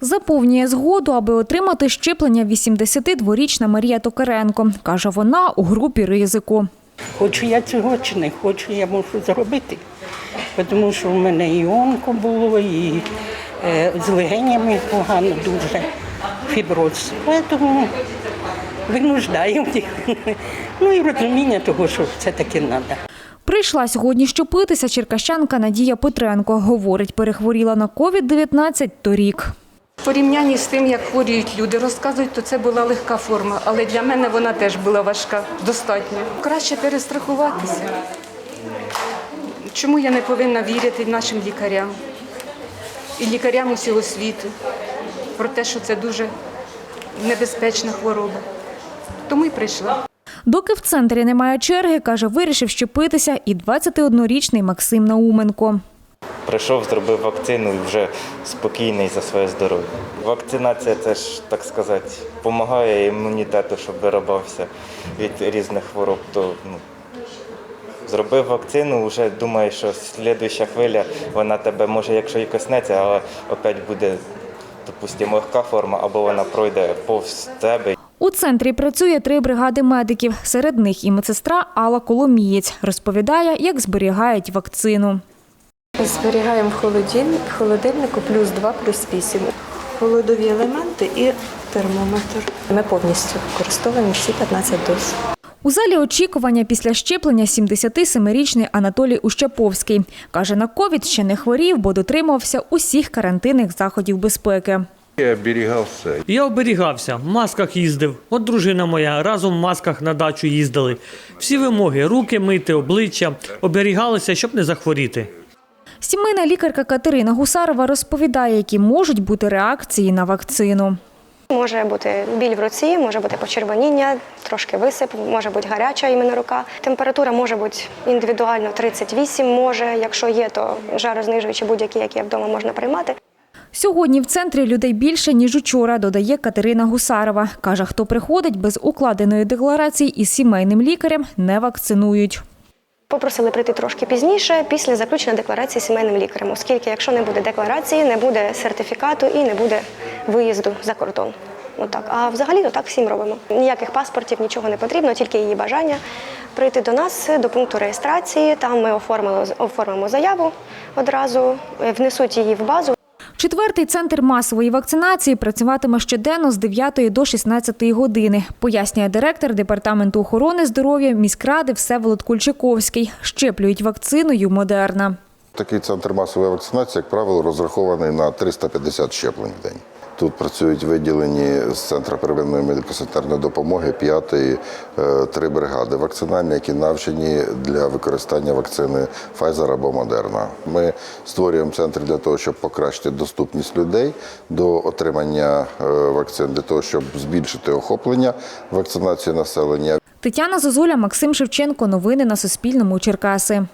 Заповнює згоду, аби отримати щеплення 82-річна Марія Токаренко. Каже вона у групі ризику. Хочу я цього чи не хочу, я можу зробити. Тому що в мене і онко було, і е, з легенями погано дуже фіброз. Тому винуждаємо їх. Ну і розуміння того, що це таки треба. Прийшла сьогодні щепитися черкащанка Надія Петренко. Говорить, перехворіла на COVID-19 торік. Порівнянні з тим, як хворіють люди, розказують, то це була легка форма, але для мене вона теж була важка, достатньо. Краще перестрахуватися. Чому я не повинна вірити нашим лікарям і лікарям усього світу про те, що це дуже небезпечна хвороба. Тому й прийшла. Доки в центрі немає черги, каже, вирішив щепитися і 21-річний Максим Науменко. Прийшов, зробив вакцину і вже спокійний за своє здоров'я. Вакцинація це ж, так сказати, допомагає імунітету, щоб виробався від різних хвороб. То, ну, зробив вакцину, вже думаю, що слідуюча хвиля, вона тебе може, якщо і коснеться, але опять буде, допустимо, легка форма, або вона пройде повз тебе. У центрі працює три бригади медиків. Серед них і медсестра Алла Коломієць. Розповідає, як зберігають вакцину. Зберігаємо в холодильник, в холодильнику плюс 2, плюс 8. Холодові елементи і термометр. Ми повністю використовуємо всі 15 доз. У залі очікування після щеплення 77-річний Анатолій Ущаповський. Каже, на ковід ще не хворів, бо дотримувався усіх карантинних заходів безпеки. Я оберігався. Я оберігався, в масках їздив. От дружина моя разом в масках на дачу їздили. Всі вимоги руки мити, обличчя, оберігалися, щоб не захворіти. Сімейна лікарка Катерина Гусарова розповідає, які можуть бути реакції на вакцину. Може бути біль в руці, може бути почервоніння, трошки висип, може бути гаряча іменно рука. Температура може бути індивідуально 38, може, якщо є, то жарознижуючі будь-які, які вдома можна приймати. Сьогодні в центрі людей більше, ніж учора, додає Катерина Гусарова. Каже, хто приходить без укладеної декларації із сімейним лікарем, не вакцинують. Попросили прийти трошки пізніше, після заключення декларації сімейним лікарем, оскільки якщо не буде декларації, не буде сертифікату і не буде виїзду за кордон. Отак. А взагалі то так всім робимо. Ніяких паспортів, нічого не потрібно, тільки її бажання прийти до нас до пункту реєстрації. Там ми оформили, оформимо заяву одразу, внесуть її в базу. Четвертий центр масової вакцинації працюватиме щоденно з 9 до 16 години, пояснює директор департаменту охорони здоров'я міськради Всеволод Кульчаковський. Щеплюють вакциною Модерна. Такий центр масової вакцинації, як правило, розрахований на 350 щеплень в день. Тут працюють виділені з центру первинної медико-санітарної допомоги п'ятої е, три бригади вакцинальні, які навчені для використання вакцини Pfizer або Moderna. Ми створюємо центр для того, щоб покращити доступність людей до отримання е, вакцин, для того, щоб збільшити охоплення вакцинації населення. Тетяна Зозуля, Максим Шевченко. Новини на Суспільному. Черкаси.